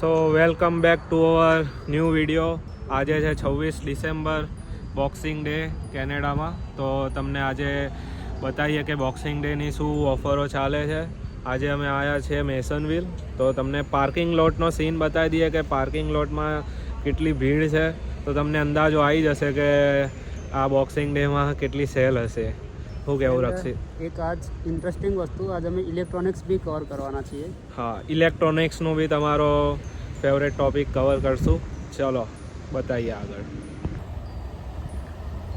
So welcome back to our new video આજે છે છવ્વીસ ડિસેમ્બર બોક્સિંગ ડે કેનેડામાં. તો તમને આજે બતાવીએ કે બોક્સિંગ ડેની શું ઓફરો ચાલે છે. આજે અમે આવ્યા છીએ મેસનવિલ. તો તમને પાર્કિંગ લોટનો સીન બતાવી દઈએ કે પાર્કિંગ લોટમાં કેટલી ભીડ છે. તો તમને અંદાજો આવી જશે કે આ બોક્સિંગ ડેમાં કેટલી સેલ હશે. શું કેવું રક્ષિત એક આજ ઇન્ટરેસ્ટિંગ વસ્તુ આજ અમે ઇલેક્ટ્રોનિક્સ બી કવર કરવાના છીએ હા ઇલેક્ટ્રોનિક્સનું બી તમારો ફેવરેટ ટોપિક કવર કરશું ચલો બતાવીએ આગળ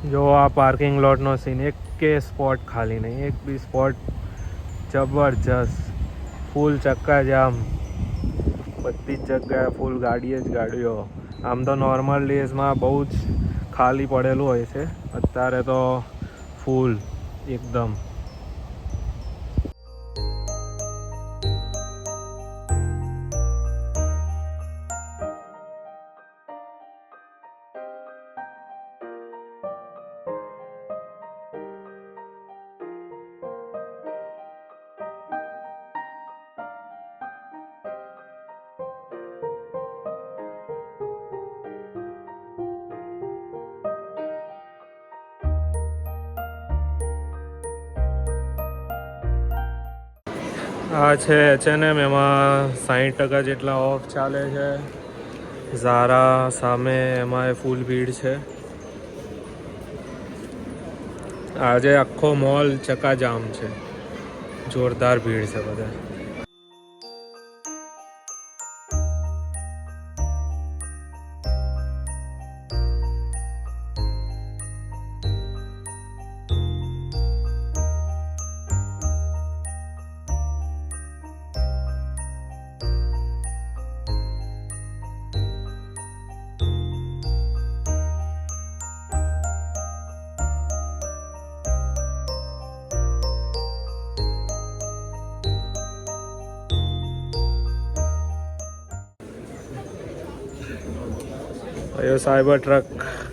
જો આ પાર્કિંગ લોટનો સીન એક કે સ્પોટ ખાલી નહીં એક બી સ્પોટ જબરજસ્ત ફૂલ ચક્કા જામ બધી જ જગ્યાએ ફૂલ ગાડીએ જ ગાડીઓ આમ તો નોર્મલ ડેઝમાં બહુ જ ખાલી પડેલું હોય છે અત્યારે તો ફૂલ એકદમ આ છે એચએનએમ એમાં સાહીઠ ટકા જેટલા ઓફ ચાલે છે. ઝારા સામે એમાં ફૂલ ભીડ છે. આજે આખો મોલ ચકાજામ છે. જોરદાર ભીડ છે બધા. Ayo, cyber truck.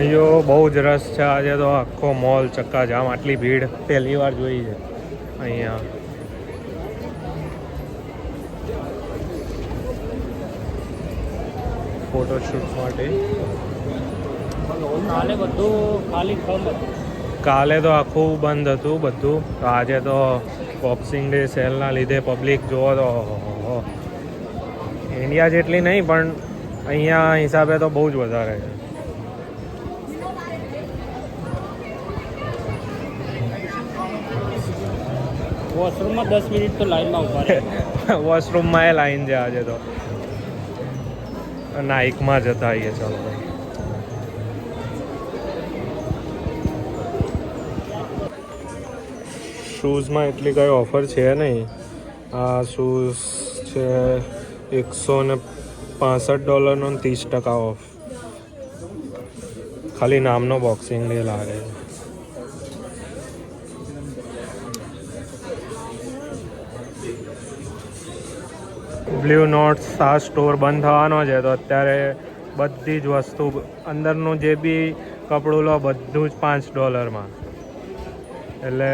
અહીંયો બહુ જ રસ છે આજે તો આખો મોલ ચક્કાજામ આટલી ભીડ. પહેલી વાર જોઈ છે અહીંયા. ફોટોશૂટ માટે. કાલે બધું ખાલી કાલે તો આખું બંધ હતું બધું. તો આજે તો બોક્સિંગ ડે સેલના લીધે પબ્લિક જોવો તો. ઇન્ડિયા જેટલી નહીં પણ અહીંયા હિસાબે તો બહુ જ વધારે છે. વોશરૂમમાં દસ મિનિટ તો લાઈનમાં ઊભા રહે. વોશરૂમમાં એ લાઈન છે આજે તો. નાઇકમાં જતા આવીએ, ચાલો શૂઝમાં એટલી કઈ ઓફર છે નહીં. આ શૂઝ છે એકસો ને પાસઠ ડોલરનો ને ત્રીસ ટકા ઓફ. ખાલી નામનો બોક્સિંગ ડે લાગે છે. બ્લુ નોટ્સ, આ સ્ટોર બંધ થવાનો છે. તો અત્યારે બધી જ વસ્તુ અંદરનું જે બી કપડું લો, બધું જ પાંચ ડોલરમાં. એટલે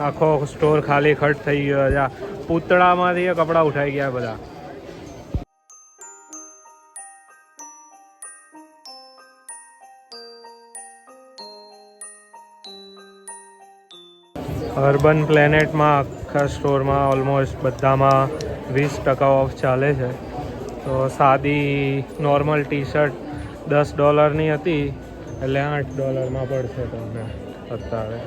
આખો સ્ટોર ખાલી ખટ થઈ ગયો છે. પૂતળામાંથી કપડાં ઉઠાઈ ગયા બધા. અર્બન પ્લેનેટમાં આખા સ્ટોરમાં ઓલમોસ્ટ બધામાં વીસ ટકા ઓફ ચાલે છે. તો સાદી નોર્મલ ટી શર્ટ દસ ડોલરની હતી, એટલે આઠ ડોલરમાં પડશે તમને અત્યારે.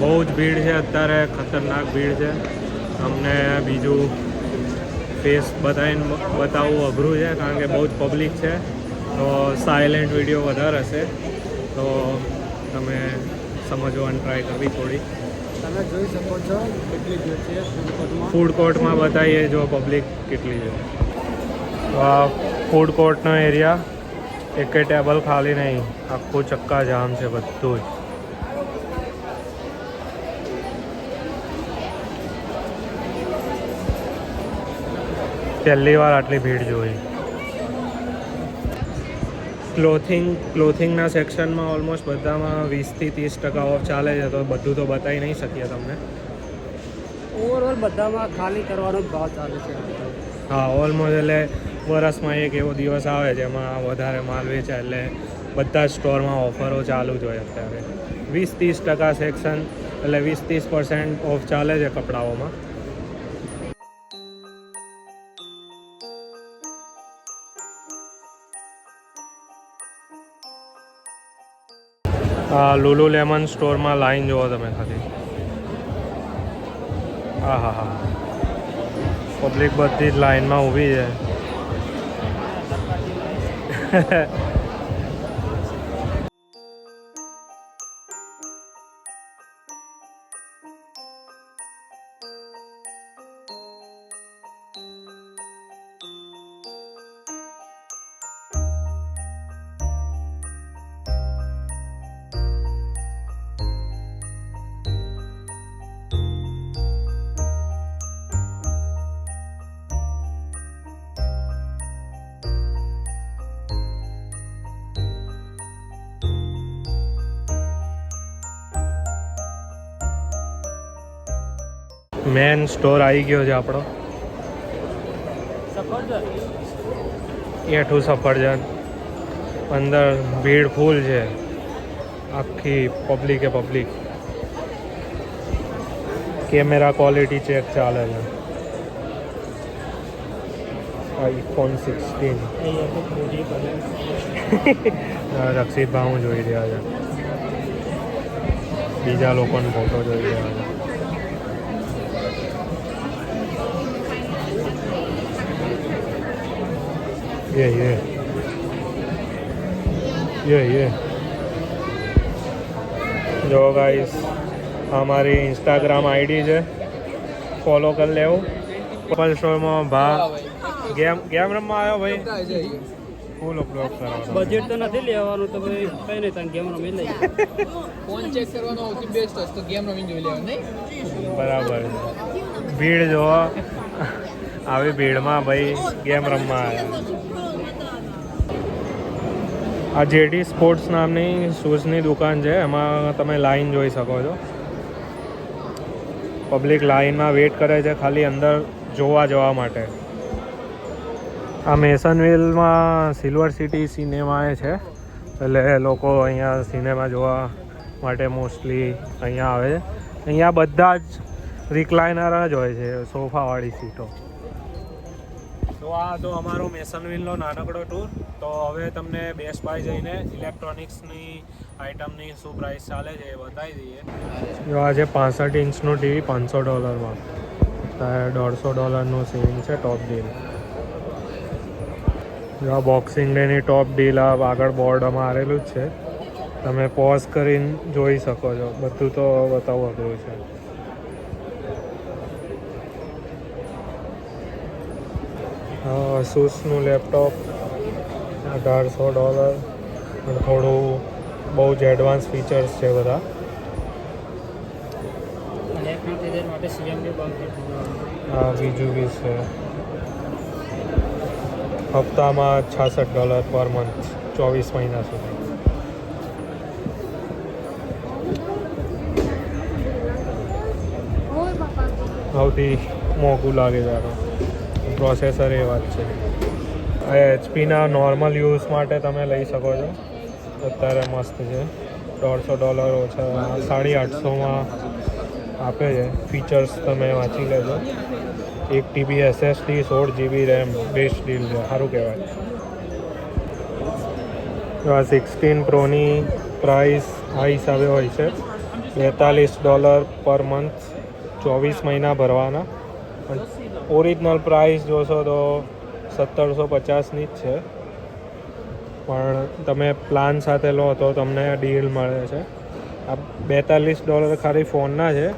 બહુ જ ભીડ છે અત્યારે ખતરનાક ભીડ છે. અમને બીજું ફેસ બતાવીને બતાવવું અઘરું છે કારણ કે બહુ જ પબ્લિક છે. તો સાયલેન્ટ વીડિયો વધારે હશે. તો તમે સમજવાની ટ્રાય કરવી થોડી. તમે જોઈ શકો છો કેટલી ભીડ છે ફૂડ કોર્ટમાં બતાવીએ જો પબ્લિક કેટલી છે. તો આ ફૂડ કોર્ટનો એરિયા એકે ટેબલ ખાલી નહીં. આખું ચક્કા જામ છે બધું જ પહેલી વાર આટલી ભીડ જોઈ. ક્લોથિંગ ક્લોથિંગના સેક્શનમાં ઓલમોસ્ટ બધામાં વીસથી ત્રીસ ટકા ઓફ ચાલે છે તો બધું તો બતાવી નહીં શકીએ તમને. ઓવરઓલ બધામાં ખાલી કરવાનો ભાવ ચાલે છે. હા ઓલમોસ્ટ એટલે વરસમાં એક એવો દિવસ આવે જેમાં વધારે માલ વેચાય એટલે બધા જ સ્ટોરમાં ઓફરો ચાલુ જ હોય અત્યારે. વીસ ત્રીસ ટકા સેક્શન એટલે વીસ ત્રીસ પર્સન્ટ ઓફ ચાલે છે કપડાઓમાં. લુલુ લેમન સ્ટોરમાં લાઈન જુઓ તમે ખાલી. હા હા હા પબ્લિક બધી જ લાઈનમાં ઊભી છે. મેન સ્ટોર આવી ગયો છે આપણો. એઠું સફરજન. અંદર ભીડ ફૂલ છે. આખી પબ્લિકે પબ્લિક કેમેરા ક્વોલિટી ચેક ચાલે છે. આઈફોન સિક્સટીન અહીંયા તો રક્ષિત ભાવ જોઈ રહ્યા છે. બીજા લોકોનો ફોટો જોઈ રહ્યા છે. Yeah, yeah. Yeah, yeah. જો ગાઈસ અમારી ઇન્સ્ટાગ્રામ આઈડી છે. ફોલો કરી લેવું. પલ શોમાં ભા ગેમ ગેમ રમવા આવ્યો ભાઈ? ફૂલ ઉપયોગ કરવાનો. બજેટ તો નથી લેવાનું તો ભાઈ કઈ નહીં તને ગેમ રમી લઈ ફોન ચેક કરવાનો સૌથી બેસ્ટ હશે તો ગેમ રમી જોઈ લેવાનું બરાબર. ભીડ જો આવી ભીડમાં ભાઈ ગેમ રમવા આવ્યો. આ જેડી સ્પોર્ટ્સ નામની શૂઝની દુકાન છે. એમાં તમે લાઈન જોઈ શકો છો. પબ્લિક લાઈનમાં વેઇટ કરે છે ખાલી અંદર જોવા જવા માટે. આ મેસનવિલમાં સિલ્વર સિટી સિનેમા એ છે. એટલે લોકો અહીંયા સિનેમા જોવા માટે મોસ્ટલી અહીંયા આવે છે. અહીંયા બધા જ રિક્લાઇનર જ હોય છે સોફાવાળી સીટો. તો આ હતો અમારો મેસનવિલનો નાનકડો ટૂર તો હવે તમને બેસ્ટ બાય જઈને ઇલેક્ટ્રોનિક્સની આઇટમની શું પ્રાઇસ ચાલે છે એ બતાવી દઈએ. જો આજે પાસઠ ઇંચનું ટીવી, પાંચસો ડોલરમાં. દોઢસો ડોલરનું સેવિંગ છે ટોપ ડીલ જો આ બોક્સિંગ ડેની ટોપ ડીલ આ આગળ બોર્ડમાં આવેલું જ છે. તમે પોઝ કરીને જોઈ શકો છો. બધું તો બતાવવું અઘરું છે. સૂસનું લેપટોપ અઢારસો ડોલર પણ થોડું બહુ જ એડવાન્સ ફીચર્સ છે બધા. આ બીજું બી છે. હપ્તામાં છાસઠ ડોલર પર મંથ ચોવીસ મહિના સુધી. સૌથી મોંઘું લાગે છે આનો પ્રોસેસર એ વાત છે. આ એચપીના નોર્મલ યુઝ માટે તમે લઈ શકો છો. અત્યારે મસ્ત છે. દોઢસો ડોલર ઓછા સાડી આઠસોમાં આપે છે. ફીચર્સ તમે વાંચી લેજો. એક ટીબી એસએસડી સોળ જીબી રેમ બેસ્ટ ડીલ છે. સારું કહેવાય. આ સિક્સટીન પ્રોની પ્રાઇસ આ હિસાબે હોય છે. બેતાલીસ ડોલર પર મંથ ચોવીસ મહિના ભરવાના. ઓરિજિનલ પ્રાઇસ જોશો તો સત્તરસો પચાસની જ છે. પણ તમે પ્લાન સાથે લો તો તમને ડીલ મળે છે. આ બેતાલીસ ડોલર ખાલી ફોનના છે.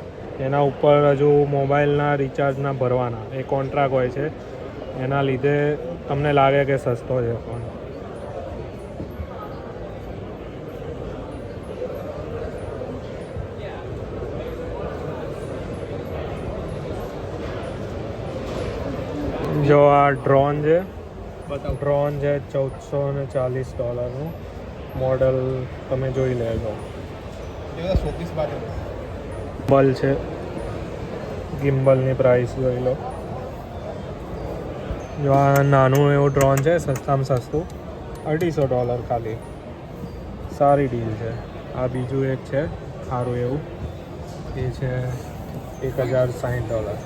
એના ઉપર હજુ મોબાઈલના રિચાર્જના ભરવાના. એ કોન્ટ્રાક્ટ હોય છે. એના લીધે તમને લાગે કે સસ્તો છે ફોન. જો આ ડ્રોન છે. ડ્રોન છે ચૌદસો ને ચાલીસ ડોલરનું મોડલ તમે જોઈ લેજો. એ બધા શોપીસ બાજુ બલ છે. ગિમ્બલની પ્રાઇસ જોઈ લો. જો આ નાનું એવું ડ્રોન છે સસ્તામાં સસ્તું. અઢીસો ડોલર ખાલી. સારી ડીલ છે. આ બીજું એક છે સારું એવું. એ છે એક હજાર સાઠ ડોલર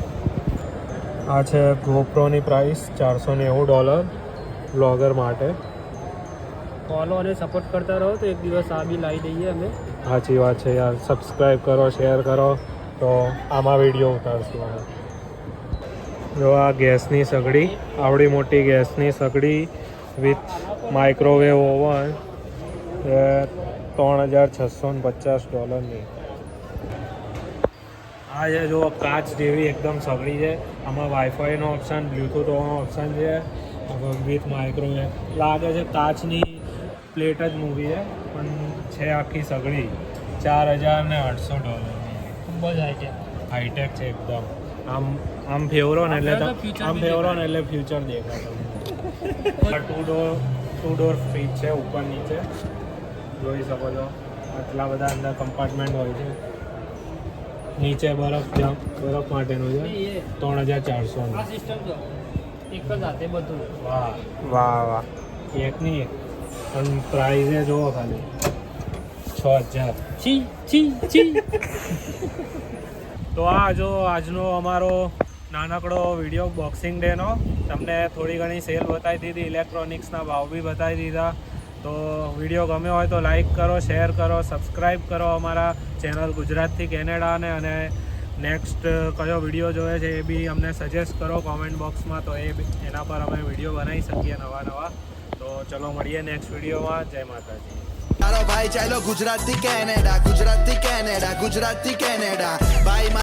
આ છે ગોપ્રોની પ્રાઇસ ચારસો નેવું ડોલર બ્લોગર માટે. ફોલો અને સપોર્ટ કરતા રહો તો એક દિવસ આ બી લાવી દઈએ અમે. સાચી વાત છે યાર. સબસ્ક્રાઈબ કરો શેર કરો તો આમાં વીડિયો ઉતારશું અમે. જો આ ગેસની સગડી આવડી મોટી ગેસની સગડી વિથ માઇક્રોવેવ ઓવન એ ત્રણ હજાર છસો ને પચાસ ડોલરની આ છે જો કાચ જેવી એકદમ સગડી છે. આમાં વાઈફાઈનો ઓપ્શન બ્લૂટૂથ ઓપ્શન છે. વિથ માઇક્રોવેવ લાગે છે કાચની પ્લેટ જ મૂવી છે પણ છે આખી સગડી ચાર હજાર ને આઠસો ડોલરની ખૂબ જ હાઈટેક છે હાઈટેક છે એકદમ. આમ આમ ફેવરો ને એટલે આમ ફેવરો ને એટલે ફ્યુચર દેખાય two door two door fridge છે ઉપર નીચે. જોઈ શકો છો. આટલા બધા અંદર કમ્પાર્ટમેન્ટ હોય છે. નીચે બરફ જમ- બરફ માટેનું છે. ત્રણ હજાર ચારસો આ સિસ્ટમ જો એક જ હાથે બધું. વાહ. વાહ વાહ. એક નહીં એક. પણ પ્રાઇઝે જુઓ ખાલી. છ હજાર. છી છી છી. તો આ જો આજનો અમારો નાનકડો વીડિયો બોક્સિંગ ડેનો તમને થોડી ઘણી સેલ બતાવી દીધી ઇલેક્ટ્રોનિક્સના ભાવ બી બતાવી દીધા. તો વીડિયો ગમ્યો હોય તો લાઈક કરો શેર કરો સબસ્ક્રાઈબ કરો અમારા ચેનલ ગુજરાતથી કેનેડાને અને નેક્સ્ટ કયો વીડિયો જોઈએ છે એ બી અમને સજેસ્ટ કરો કોમેન્ટ બોક્સમાં તો એ એના પર અમે વીડિયો બનાવી શકીએ નવા નવા. તો ચલો મળીએ નેક્સ્ટ વિડીયોમાં જય માતાજી. ચાલો ભાઈ, ચાલો Gujarat Canada Gujarat Canada Gujarati Canada. ભાઈ